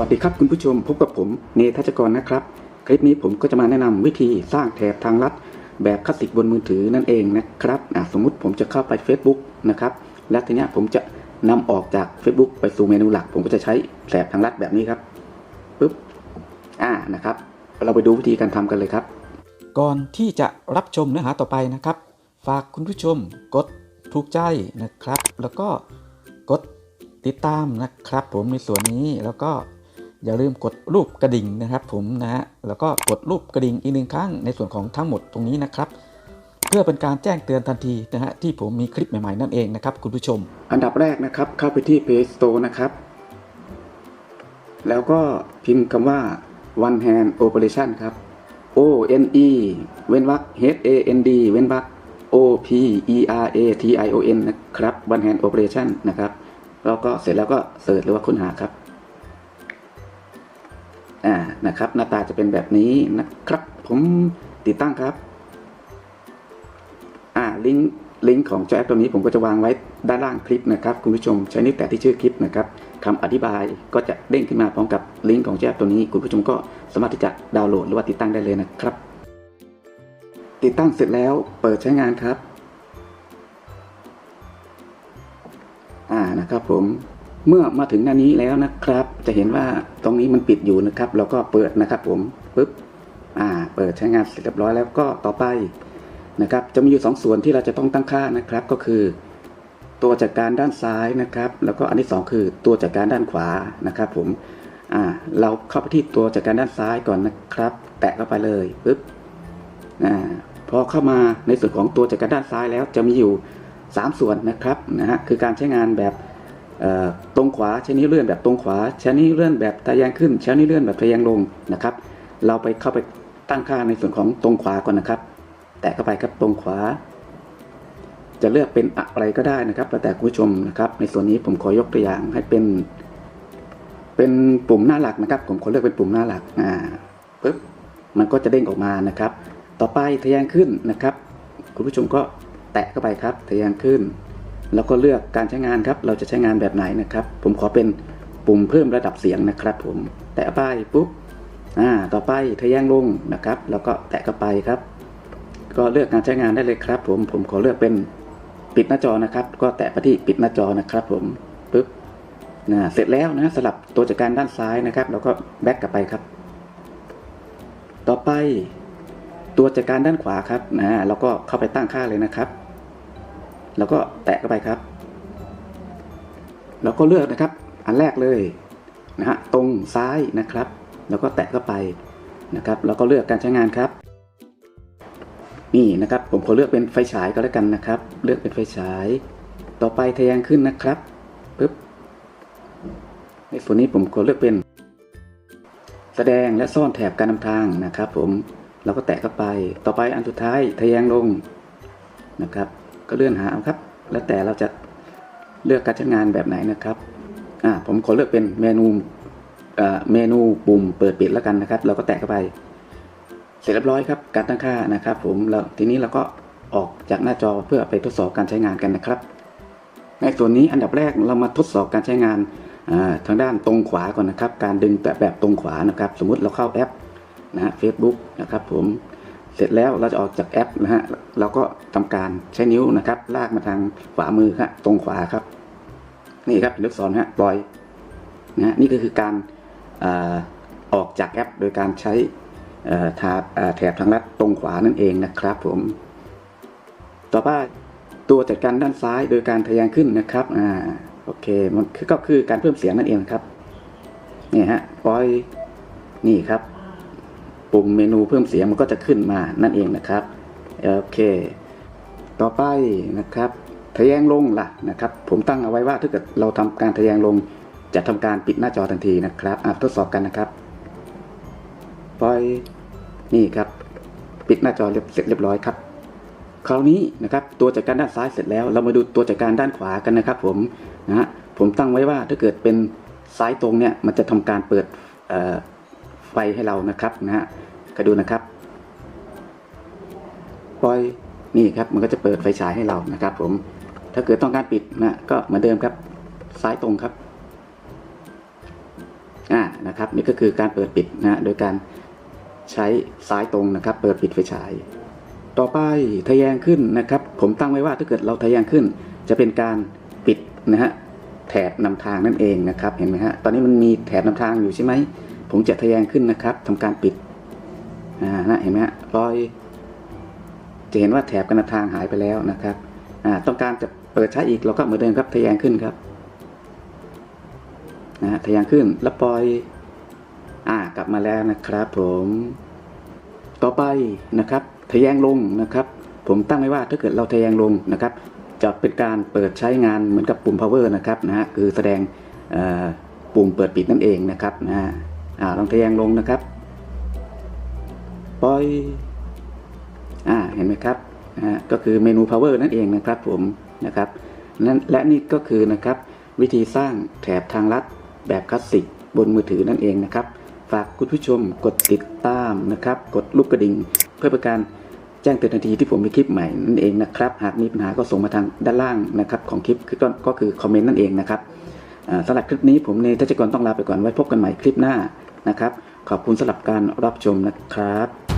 วัสดีครับคุณผู้ชมพบกับผมเนทัชกรนะครับ คลิปนี้ผมก็จะมาแนะนำวิธีสร้างแถบทางลัด แบบคลาสสิกบนมือถือนั่นเองนะครับสมมุติผมจะเข้าไป Facebook นะครับและทีนี้ผมจะนำออกจาก Facebook ไปสู่เมนูหลัก ผมก็จะใช้แถบทางลัดแบบนี้ครับปึ๊บอ่านะครับ เราไปดูวิธีการทำกันเลยครับ ก่อนที่จะรับชมเนื้อหาต่อไปนะครับ ฝากคุณผู้ชมกดถูกใจนะครับ แล้วก็กดติดตามนะครับ ผมในส่วนนี้แล้วก็ อย่าลืมกดรูปกระดิ่งนะครับ ผมนะฮะแล้วก็กดรูปกระดิ่งอีกหนึ่งครั้งในส่วนของทั้งหมดตรงนี้นะครับ เพื่อเป็นการแจ้งเตือนทันทีนะฮะที่ผมมีคลิปใหม่ๆนั่นเองนะครับคุณผู้ชม อันดับแรกนะครับเข้าไปที่ Play Store นะครับ แล้วก็พิมพ์คำว่า one hand operation ครับ O N E เว้นวรรค H A N D เว้นวรรค O P E R A T I O N นะครับ one hand operation นะครับแล้วก็เสร็จแล้วก็เสิร์ชหรือว่าค้นหาครับ นะครับ หน้าตาจะเป็นแบบนี้นะครับ ผมติดตั้งครับ อ่าลิงก์ลิงก์ของจ้าแอปตัวนี้ผมก็จะวางไว้ด้านล่างคลิปนะครับ คุณผู้ชมใช้นิ้วแตะที่ชื่อคลิปนะครับคำอธิบายก็จะเด้งขึ้นมาพร้อมกับลิงก์ของจ้าแอปตัวนี้ คุณผู้ชมก็สามารถที่จะดาวน์โหลดหรือว่าติดตั้งได้เลยนะครับ ติดตั้งเสร็จแล้วเปิดใช้งานครับ อ่านะครับผม เมื่อมาถึงหน้านี้แล้วนะครับ จะเห็นว่าตรงนี้มันปิดอยู่นะครับ เราก็เปิดนะครับผมปึ๊บอ่าเปิดใช้งานเสร็จเรียบร้อยแล้วก็ต่อไปนะครับ จะมีอยู่สองส่วนที่เราจะต้องตั้งค่านะครับ ก็คือ ตัวจัดการด้านซ้ายนะครับ แล้วก็อันที่สองคือตัวจัดการด้านขวานะครับผมอ่าเราเข้าไปที่ตัวจัดการด้านซ้ายก่อนนะครับ แตะเข้าไปเลยปึ๊บอ่าพอเข้ามาในส่วนของตัวจัดการด้านซ้ายแล้วจะมีอยู่ 3 ส่วนนะครับนะฮะคือการใช้งานแบบ ตรงขวาใช้นิ้วเลื่อนแบบตรงขวาใช้นิ้วเลื่อนแบบทะแยงขึ้นใช้นิ้วเลื่อนแบบทะแยงลงนะครับ เราไปเข้าไปตั้งค่าในส่วนของตรงขวาก่อนนะครับ แตะเข้าไปครับตรงขวา จะเลือกเป็นอะไรก็ได้นะครับแล้วแต่คุณผู้ชมนะครับ ในส่วนนี้ผมขอยกตัวอย่างให้เป็น เป็นปุ่มหน้าหลักนะครับ ผมขอเลือกเป็นปุ่มหน้าหลักอ่าปึ๊บมันก็จะเด้งออกมานะครับ ต่อไปทะแยงขึ้นนะครับ คุณผู้ชมก็แตะเข้าไปครับทะแยงขึ้น แล้วก็เลือกการใช้งานครับ เราจะใช้งานแบบไหนนะครับ ผมขอเป็นปุ่มเพิ่มระดับเสียงนะครับ ผม แตะไปปุ๊บ อ่า ต่อไปทะแยงลงนะครับ แล้วก็แตะเข้าไปครับ ก็เลือกการใช้งานได้เลยครับ ผม ผมขอเลือกเป็นปิดหน้าจอนะครับ ก็แตะไปที่ปิดหน้าจอนะครับ ผมปุ๊บนะเสร็จแล้วนะสลับตัวจัดการด้านซ้ายนะครับ แล้วก็แบ็กกลับไปครับ ต่อไปตัวจัดการด้านขวาครับนะเราก็เข้าไปตั้งค่าเลยนะครับ แล้วก็แตะเข้าไปครับ แล้วก็เลือกนะครับ อันแรกเลยนะฮะตรงซ้ายนะครับ แล้วก็แตะเข้าไปนะครับ แล้วก็เลือกการใช้งานครับ นี่นะครับผมขอเลือกเป็นไฟฉายก็แล้วกันนะครับ เลือกเป็นไฟฉาย ต่อไปทะแยงขึ้นนะครับปึ๊บในส่วนนี้ผมขอเลือกเป็น แสดงและซ่อนแถบการนำทางนะครับ ผมเราก็แตะเข้าไป ต่อไปอันสุดท้ายทะแยงลงนะครับ ก็เลื่อนหาเอาครับ แล้วแต่เราจะเลือกการใช้งานแบบไหนนะครับอ่าผมขอเลือกเป็นเมนูเอ่อเมนูปุ่มเปิดปิดแล้วกันนะครับ เราก็แตะเข้าไป เสร็จเรียบร้อยครับ การตั้งค่านะครับ ผมแล้วทีนี้เราก็ออกจากหน้าจอเพื่อไปทดสอบการใช้งานกันนะครับ ในส่วนนี้อันดับแรกเรามาทดสอบการใช้งานาทางด้านตรงขวาก่อนนะครับ การดึงแต่แบบตรงขวานะครับ สมมุติเราเข้าแอปนะฮะเฟซบุ๊กนะครับผม เสร็จแล้วเราจะออกจากแอปนะฮะเราก็ทำการใช้นิ้วนะครับ ลากมาทางขวามือครับตรงขวาครับ นี่ครับลูกศรฮะปล่อยนะฮะนี่ก็คือการอออกจากแอป โดยการใช้ทาแถบทางลัดตรงขวานั่นเองนะครับผม ต่อไปตัวจัดการด้านซ้ายโดยการทะแยงขึ้นนะครับอ่าโอเคมันก็คือการเพิ่มเสียงนั่นเองครับนี่ฮะปล่อยนี่ครับ ปุ่มเมนูเพิ่มเสียงมันก็จะขึ้นมานั่นเองนะครับโอเค ต่อไปนะครับทะแยงลงล่ะนะครับ ผมตั้งเอาไว้ว่าถ้าเกิดเราทำการทะแยงลงจะทำการปิดหน้าจอทันทีนะครับทดสอบกันนะครับปล่อยนี่ครับ ปิดหน้าจอเรียบเสร็จเรียบร้อยครับ คราวนี้นะครับตัวจัดการด้านซ้ายเสร็จแล้ว เรามาดูตัวจัดการด้านขวากันนะครับ ผมนะผมตั้งไว้ว่าถ้าเกิดเป็นซ้ายตรงเนี่ยมันจะทำการเปิดเอ่อ ฟให้เรานะครับนะฮะก็ดูนะครับปล่อยนี่ครับมันก็จะเปิดไฟฉายให้เรานะครับ ผม ถ้าเกิดต้องการปิดนะก็เหมือนเดิมครับ ซ้ายตรงครับอ่านะครับ นี่ก็คือการเปิดปิดนะฮะโดยการใช้ซ้ายตรงนะครับ เปิดปิดไฟฉาย ต่อไปทะแยงขึ้นนะครับ ผมตั้งไว้ว่าถ้าเกิดเราทะแยงขึ้น จะเป็นการปิดนะฮะแถบนำทางนั่นเองนะครับ เห็นไหมฮะตอนนี้มันมีแถบนำทางอยู่ใช่ไหม ผมจะทะแยงขึ้นนะครับทำการปิดอ่านะเห็นไหมรอย จะเห็นว่าแถบกันนำทางหายไปแล้วนะครับอ่าต้องการจะเปิดใช้อีกเราก็เหมือนเดิมครับทะแยงขึ้นครับนะทะแยงขึ้นแล้วปล่อยอ่ากลับมาแล้วนะครับ ผมต่อไปนะครับทะแยงลงนะครับ ผมตั้งไว้ว่าถ้าเกิดเราทะแยงลงนะครับ จะเป็นการเปิดใช้งานเหมือนกับปุ่ม power นะครับนะฮะคือแสดงอ่อปุ่มเปิดปิดนั่นเองนะครับนะฮะ อ่าลองทะแยงลงนะครับปอยอ่าเห็นไหมครับนะฮะก็คือเมนู power นั่นเองนะครับผมนะครับนั่นและนี่ก็คือนะครับวิธีสร้างแถบทางลัดแบบคลาสสิกบนมือถือนั่นเองนะครับ ฝากคุณผู้ชมกดติดตามนะครับ กดลูกกระดิ่งเพื่อเป็นการแจ้งเตือนทันทีที่ผมมีคลิปใหม่นั่นเองนะครับ หากมีปัญหาก็ส่งมาทางด้านล่างนะครับ ของคลิปคือก็ก็คือคอมเมนต์นั่นเองนะครับอ่าสำหรับคลิปนี้ผมในทัชกรต้องลาไปก่อนไว้พบกันใหม่คลิปหน้า นะครับ ขอบคุณสำหรับการรับชมนะครับ